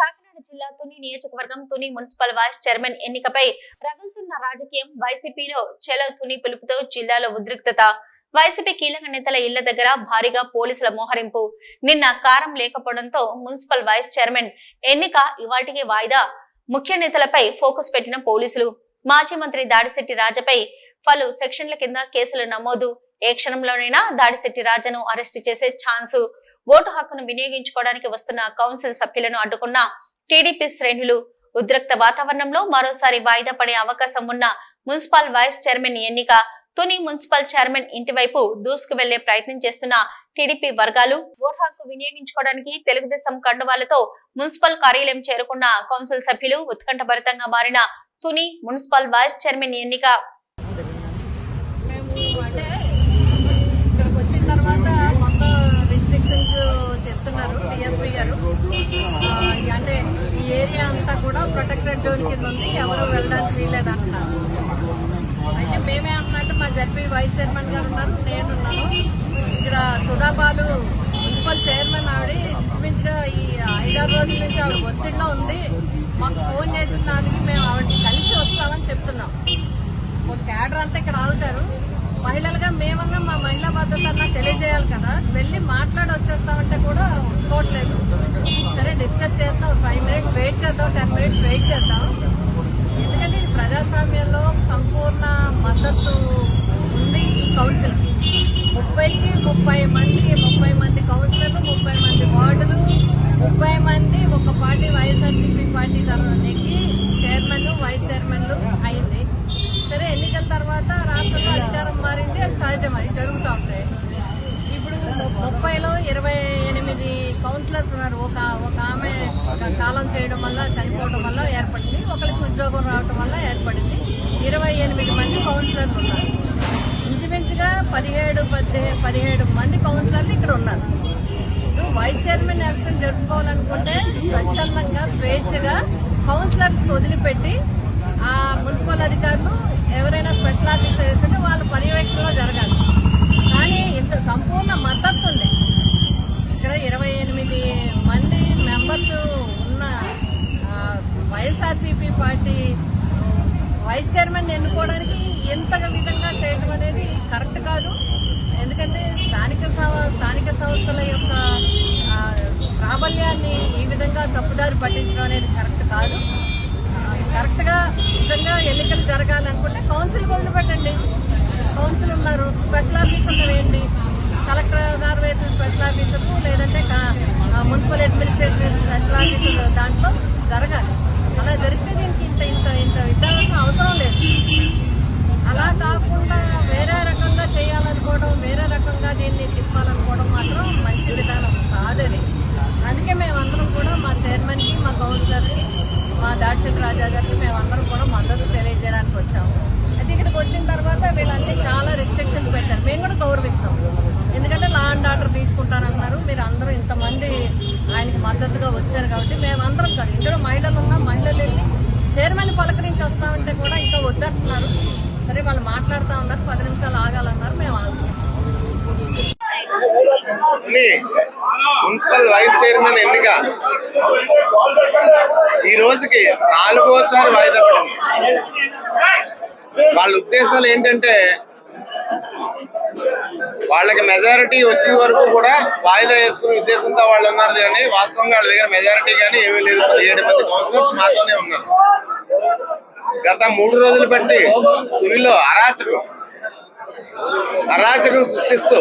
కాకినాడ జిల్లా తుని నియోజకవర్గం Tuni municipal vice chairman ఎన్నికపై రగులుతున్న రాజకీయం వైసీపీలో చెలో తుని పిలుపుతో జిల్లాలో ఉద్రిక్తత. వైసీపీ కీలక నేతల ఇళ్ళ దగ్గర భారీగా పోలీసుల మోహరింపు. నిన్న కారం లేకపోవడంతో మున్సిపల్ వైస్ చైర్మన్ ఎన్నిక ఇవాటికి వాయిదా. ముఖ్య నేతలపై ఫోకస్ పెట్టిన పోలీసులు. మాజీ మంత్రి దాడిశెట్టి రాజపై పలు సెక్షన్ల కింద కేసులు నమోదు. ఏ క్షణంలోనైనా దాడిశెట్టి రాజను అరెస్టు చేసే ఛాన్సు. ఓటు హక్కును వినియోగించుకోవడానికి వస్తున్న కౌన్సిల్ సభ్యులను అడ్డుకున్న టీడీపీ శ్రేణులు ఉద్రిక్త వాతావరణంలో మరోసారి వాయిదా పడే అవకాశం ఉన్న మున్సిపల్ వైస్ చైర్మన్ ఎన్నిక తుని మున్సిపల్ చైర్మన్ ఇంటి వైపు దూసుకు వెళ్ళే ప్రయత్నం చేస్తున్న టీడీపీ వర్గాలు ఓటు హక్కు వినియోగించుకోవడానికి తెలుగుదేశం కండువాలతో మున్సిపల్ కార్యాలయం చేరుకున్న కౌన్సిల్ సభ్యులు ఉత్కంఠభరితంగా మారిన తుని మున్సిపల్ వైస్ చైర్మన్ ఎన్నిక. గారు డిఎస్పీ గారు. అంటే ఈ ఏరియా అంతా కూడా ప్రొటెక్టెడ్ జోన్ కింద ఉంది. ఎవరు వెళ్ళడానికి వీల్లేదు అంటున్నారు అయితే మేమే అంటున్నట్టు మా జడ్పీ వైస్ చైర్మన్ గారు ఉన్నారు నేను ఉన్నాను. ఇక్కడ సుధాబాలు మున్సిపల్ చైర్మన్ ఆవిడ ఇంచుమించుగా ఈ ఐదారు రోజుల నుంచి ఆవిడ ఒత్తిడిలో ఉంది. మాకు ఫోన్ చేసిన దానికి మేము ఆవిడ కలిసి వస్తామని చెప్తున్నాం. ఒక క్యాడర్ అంతా ఇక్కడ ఆగుతారు. మహిళలుగా మేమన్నా మా మహిళా భద్రత అన్నా తెలియజేయాలి కదా. వెళ్ళి మాట్లాడి వచ్చేస్తామంటే కూడా ఒప్పుకోవట్లేదు. సరే డిస్కస్ చేద్దాం. ఫైవ్ మినిట్స్ వెయిట్ చేద్దాం టెన్ మినిట్స్ వెయిట్ చేద్దాం. ఎందుకంటే ఇది ప్రజాస్వామ్యంలో సంపూర్ణ మద్దతు ఉంది ఈ కౌన్సిల్కి ముప్పైకి ముప్పై మంది ముప్పై మంది కౌన్సిలర్లు ముప్పై మంది వార్డులు ముప్పై మంది ఒక పార్టీ వైఎస్ఆర్సీపీ పార్టీ తరఫునకి చైర్మన్ వైస్ చైర్మన్లు అయింది సరే ఎన్నికల తర్వాత రాష్ట్రంలో అధికారం అది సహజం. అది జరుగుతూ ఉంటాయి ఇప్పుడు ముప్పైలో ఇరవై ఎనిమిది కౌన్సిలర్స్ ఉన్నారు. ఒక ఒక ఆమె కాలం చేయడం వల్ల చనిపోవడం వల్ల ఏర్పడింది. ఒకరికి ఉద్యోగం రావడం వల్ల ఏర్పడింది. ఇరవై ఎనిమిది మంది కౌన్సిలర్లు ఉన్నారు. ఇంచుమించుగా పదిహేడు పద్దెనిమిది పదిహేడు మంది కౌన్సిలర్లు ఇక్కడ ఉన్నారు. ఇప్పుడు వైస్ చైర్మన్ ఎలక్షన్ జరుపుకోవాలనుకుంటే స్వచ్ఛందంగా స్వేచ్ఛగా కౌన్సిలర్స్ వదిలిపెట్టి ఆ మున్సిపల్ అధికారులు ఎవరైనా స్పెషల్ ఆఫీసర్ వేస్తుంటే వాళ్ళు పర్యవేక్షణలో జరగాలి. కానీ ఇంత సంపూర్ణ మద్దతు ఉంది. ఇక్కడ ఇరవై ఎనిమిది మంది మెంబర్స్ ఉన్న వైఎస్ఆర్సీపీ పార్టీ వైస్ చైర్మన్ ఎన్నుకోవడానికి ఎంత విధంగా చేయడం అనేది కరెక్ట్ కాదు. ఎందుకంటే స్థానిక స్థానిక సంస్థల యొక్క ప్రాబల్యాన్ని ఈ విధంగా తప్పుదారి పట్టించడం అనేది కరెక్ట్ కాదు. కరెక్ట్గా నిజంగా ఎన్నికలు జరగాలనుకుంటే కౌన్సిల్ వదిలిపెట్టండి కౌన్సిల్ ఉన్నారు. స్పెషల్ ఆఫీసర్లు వేయండి. కలెక్టర్ గారు వేసిన స్పెషల్ ఆఫీసర్లు లేదంటే మున్సిపల్ అడ్మినిస్ట్రేషన్ స్పెషల్ ఆఫీసర్ దాంట్లో జరగాలి. అలా జరిగితే దీనికి ఇంత ఇంత ఇంత విధానం అవసరం లేదు. అలా కాకుండా వేరే రకంగా చేయాలనుకోవడం వేరే రకంగా దీన్ని తిప్పాలనుకోవడం మాత్రం మంచి విధానం కాదని అందుకే మేమందరం కూడా మా చైర్మన్కి మా కౌన్సిలర్కి మా దాడిశెట్టి రాజా గారికి మేమందరం కూడా మద్దతు తెలియజేయడానికి వచ్చాము అయితే ఇక్కడికి వచ్చిన తర్వాత వీళ్ళన్నీ చాలా రెస్ట్రిక్షన్ పెట్టారు మేము కూడా గౌరవిస్తాం ఎందుకంటే లా అండ్ ఆర్డర్ తీసుకుంటానంటున్నారు మీరు అందరూ ఇంతమంది ఆయనకి మద్దతుగా వచ్చారు కాబట్టి మేమందరం కాదు. ఇందులో మహిళలు ఉన్నా మహిళలు వెళ్ళి చైర్మన్ పలకరించి వస్తామంటే కూడా ఇంకా వద్దంటున్నారు సరే వాళ్ళు మాట్లాడుతూ ఉన్నారు పది నిమిషాలు ఆగాలన్నారు మేము ఆగుతాం. మున్సిపల్ వైస్ చైర్మన్ ఎన్నిక ఈ రోజుకి నాలుగోసారి వాయిదా పడింది. వాళ్ళ ఉద్దేశాలు ఏంటంటే వాళ్ళకి మెజారిటీ వచ్చే వరకు కూడా వాయిదా వేసుకునే ఉద్దేశంతో వాళ్ళు ఉన్నారు కానీ వాస్తవంగా వాళ్ళ దగ్గర మెజారిటీ కానీ ఏమీ లేదు. పదిహేడు మంది కౌన్సిలర్స్ మాతోనే ఉన్నారు. గత మూడు రోజులు బట్టి తునిలో అరాచకం అరాచకం సృష్టిస్తూ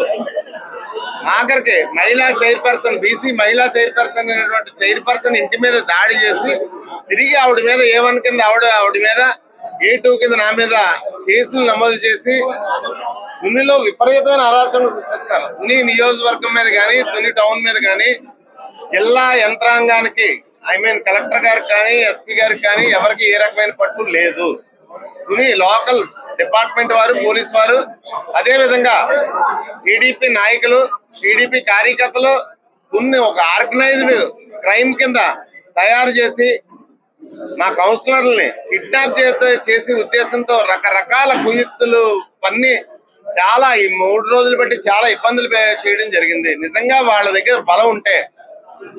ఆఖరికి మహిళా చైర్పర్సన్ బీసీ మహిళా చైర్పర్సన్ అనేటువంటి చైర్పర్సన్ ఇంటి మీద దాడి చేసి తిరిగి ఆవిడ మీద ఏ వన్ కింద ఆవిడ ఆవిడ మీద ఏ టూ కింద నా మీద కేసులు నమోదు చేసి తునిలో విపరీతమైన అరాచకం సృష్టిస్తారు. తుని నియోజకవర్గం మీద కానీ తుని టౌన్ మీద కానీ జిల్లా యంత్రాంగానికి ఐ మీన్ కలెక్టర్ గారికి కానీ ఎస్పీ గారికి కానీ ఎవరికి ఏ రకమైన పట్టు లేదు. తుని లోకల్ డిపార్ట్మెంట్ వారు పోలీస్ వారు అదే విధంగా టీడీపీ నాయకులు టీడీపీ కార్యకర్తలు కొన్ని ఒక ఆర్గనైజ్డ్ క్రైమ్ కింద తయారు చేసి మా కౌన్సిలర్లని కిడ్నాప్ చేస్తే చేసే ఉద్దేశంతో రకరకాల కుయుక్తులు పన్ని చాలా ఈ మూడు రోజులు బట్టి చాలా ఇబ్బందులు చేయడం జరిగింది. నిజంగా వాళ్ళ దగ్గర బలం ఉంటే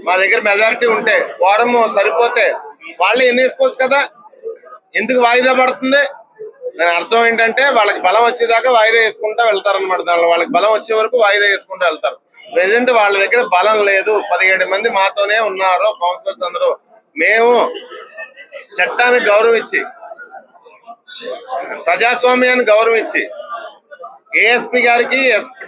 మా దగ్గర మెజారిటీ ఉంటే వారం సరిపోతే వాళ్ళు ఎన్ని వేసుకోవచ్చు కదా? ఎందుకు వాయిదా పడుతుంది? దాని అర్థం ఏంటంటే వాళ్ళకి బలం వచ్చేదాకా వాయిదా వేసుకుంటా వెళ్తారనమాట దానిలో వాళ్ళకి బలం వచ్చే వరకు వాయిదా వేసుకుంటూ వెళ్తారు. ప్రెసెంట్ వాళ్ళ దగ్గర బలం లేదు. పదిహేడు మంది మాతోనే ఉన్నారు కౌన్సిలర్స్ అందరూ. మేము చట్టానికి గౌరవించి ప్రజాస్వామ్యాన్ని గౌరవించి ఏఎస్పీ గారికి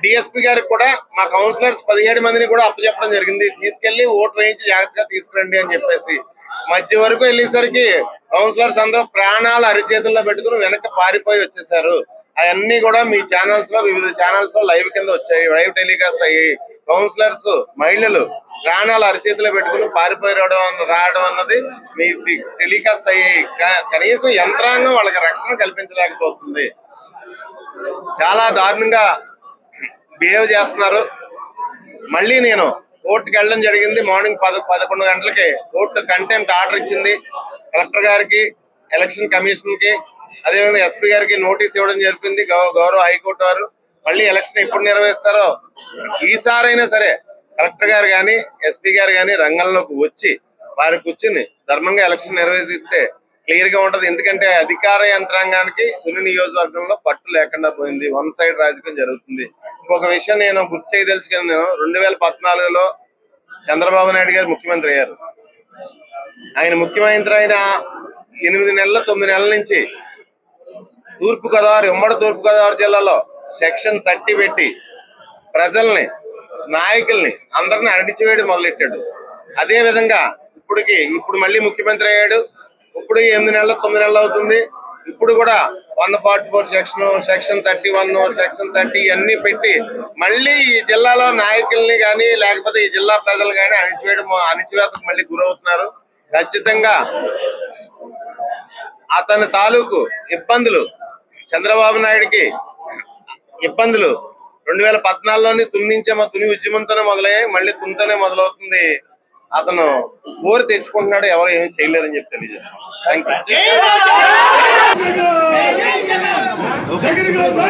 డిఎస్పీ గారికి కూడా మా కౌన్సిలర్స్ పదిహేడు మందిని కూడా అప్పచెప్పడం జరిగింది. తీసుకెళ్ళి ఓటు వేయించి జాగ్రత్తగా తీసుకురండి అని చెప్పేసి. మధ్య వరకు వెళ్ళేసరికి కౌన్సిలర్స్ అందరూ ప్రాణాలు అరిచేతుల్లో పెట్టుకుని వెనక పారిపోయి వచ్చేసారు. అవన్నీ కూడా మీ ఛానల్స్లో వివిధ ఛానల్స్లో లైవ్ కింద వచ్చాయి. లైవ్ టెలికాస్ట్ అయ్యి కౌన్సిలర్స్ మహిళలు ప్రాణాలు అరిచేతిలో పెట్టుకుని పారిపోయి రావడం రావడం అన్నది మీ టెలికాస్ట్ అయ్యి కనీసం యంత్రాంగం వాళ్ళకి రక్షణ కల్పించలేకపోతుంది. చాలా దారుణంగా బిహేవ్ చేస్తున్నారు. మళ్ళీ నేను కోర్టుకి వెళ్ళడం జరిగింది. మార్నింగ్ పద పదకొండు గంటలకి కోర్టు కంటెంప్ట్ ఆర్డర్ ఇచ్చింది. కలెక్టర్ గారికి ఎలక్షన్ కమిషన్కి అదేవిధంగా ఎస్పీ గారికి నోటీస్ ఇవ్వడం జరిపింది. గౌ- గౌరవ హైకోర్టు వారు. మళ్ళీ ఎలక్షన్ ఎప్పుడు నిర్వహిస్తారో ఈసారైనా సరే కలెక్టర్ గారు కానీ ఎస్పీ గారు కానీ రంగంలోకి వచ్చి వారి కూర్చుని ధర్మంగా ఎలక్షన్ నిర్వహిస్తే క్లియర్గా ఉంటది. ఎందుకంటే అధికార యంత్రాంగానికి తుని నియోజకవర్గంలో పట్టు లేకుండా పోయింది. వన్ సైడ్ రాజకీయం జరుగుతుంది. ఇంకొక విషయం నేను గుర్తు చేయదలుచుకున్నాను నేను. రెండు వేల పద్నాలుగులో చంద్రబాబు నాయుడు గారు ముఖ్యమంత్రి అయ్యారు. ఆయన ముఖ్యమంత్రి అయిన ఎనిమిది నెలల తొమ్మిది నెలల నుంచి తూర్పు గోదావరి ఉమ్మడి తూర్పు గోదావరి జిల్లాలో సెక్షన్ థర్టీ పెట్టి ప్రజల్ని నాయకుల్ని అందరిని అణిచివేయడం మొదలెట్టాడు. అదే విధంగా ఇప్పటికి ఇప్పుడు మళ్ళీ ముఖ్యమంత్రి అయ్యాడు. ఇప్పుడు ఎనిమిది నెలలు తొమ్మిది నెలలు అవుతుంది. ఇప్పుడు కూడా one forty four section section thirty one section thirty అన్ని పెట్టి మళ్ళీ ఈ జిల్లాలో నాయకుల్ని కానీ లేకపోతే ఈ జిల్లా ప్రజలు కానీ అణిచివేయడం అణిచివేతకు మళ్ళీ గురవుతున్నారు. ఖచ్చితంగా అతని తాలూకు ఇబ్బందులు చంద్రబాబు నాయుడికి ఇబ్బందులు రెండు వేల పద్నాలుగులోని తున్నించే మా తుని ఉద్యమంతోనే మొదలయ్యాయి మళ్ళీ తునితోనే మొదలవుతుంది. అతను ఊరు తెచ్చుకుంటున్నాడు ఎవరు ఏమి చేయలేరని చెప్పి తెలియజేస్తాను థ్యాంక్ యూ